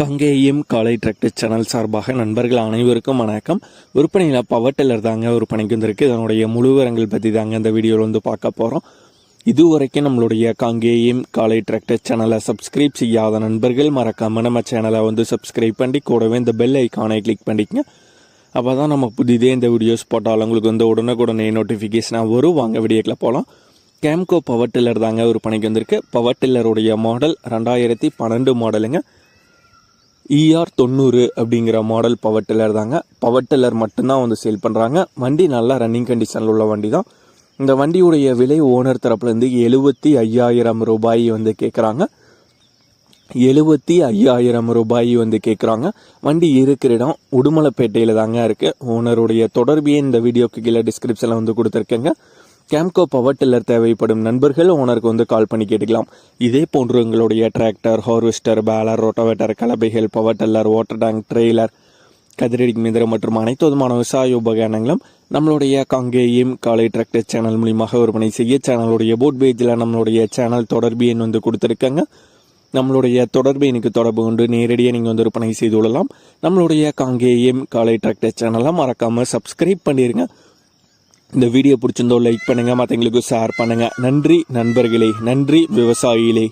கங்கேயம் காலை tractor channel சார்பாக நண்பர்கள் அனைவருக்கும் வணக்கம். விற்பனையில் பவர் டில்லர் தாங்க விற்பனைக்கு வந்திருக்கு. இதனுடைய முழுவரங்கள் பற்றி தாங்க இந்த வீடியோவில் வந்து பார்க்க போகிறோம் இதுவரைக்கும் நம்மளுடைய காங்கேயம் காலை டிராக்டர் சேனலை சப்ஸ்கிரைப் செய்யாத நண்பர்கள் மறக்காமல் நம்ம சேனலை வந்து சப்ஸ்கிரைப் பண்ணி கூடவே இந்த பெல் ஐக்கானை கிளிக் பண்ணிக்கங்க. அப்போ தான் நம்ம புதிதே இந்த வீடியோஸ் போட்டாலும் உங்களுக்கு வந்து உடனுக்குடனே நோட்டிஃபிகேஷனாக வரும். வாங்க வீடியோக்கில் போகலாம் கேம்கோ பவர் டில்லர் தாங்க விற்பனைக்கு வந்திருக்கு. பவர் டில்லருடைய மாடல் ரெண்டாயிரத்தி பன்னெண்டு மாடலுங்க இஆர் தொண்ணூறு அப்படிங்கிற மாடல் பவர் டில்லர் தாங்க. பவர் டில்லர் மட்டும்தான் வந்து சேல் பண்ணுறாங்க வண்டி நல்லா ரன்னிங் கண்டிஷனில் உள்ள வண்டி தான் இந்த வண்டியுடைய விலை ஓனர் தரப்புலேருந்து எழுபத்தி ஐயாயிரம் ரூபாய் வந்து கேட்குறாங்க எழுபத்தி ஐயாயிரம் ரூபாய் வந்து கேட்குறாங்க வண்டி இருக்கிற இடம் உடுமலைப்பேட்டையில் தாங்க இருக்குது ஓனருடைய தொடர்பியை இந்த வீடியோக்கு கீழே டிஸ்கிரிப்ஷனில் வந்து கொடுத்துருக்கேங்க. கேம்கோ பவர் டில்லர் தேவைப்படும் நண்பர்கள் ஓனருக்கு வந்து கால் பண்ணி கேட்டுக்கலாம். இதே போன்று உங்களுடைய tractor harvester baler rotavator கலப்பைகள் power tiller water tank trailer கதிரடி மிதிரம் மற்றும் அனைத்து விதமான விவசாய உபகரணங்களும் நம்மளுடைய காங்கேயம் காலை டிராக்டர் சேனல் மூலியமாக விற்பனை செய்ய சேனலுடைய போட் பேஜில் நம்மளுடைய சேனல் தொடர்பு எண் வந்து கொடுத்துருக்காங்க. நம்மளுடைய தொடர்பு எனக்கு தொடர்பு கொண்டு நேரடியாக நீங்கள் வந்து விற்பனை செய்து கொள்ளலாம். நம்மளுடைய காங்கேயம் காலை டிராக்டர் சேனலை மறக்காமல் சப்ஸ்கிரைப் பண்ணிடுங்க இந்த வீடியோ பிடிச்சிருந்தோ லைக் பண்ணுங்கள் மற்றவங்களுக்கு ஷேர் பண்ணுங்கள் நன்றி நண்பர்களே. நன்றி விவசாயிகளே.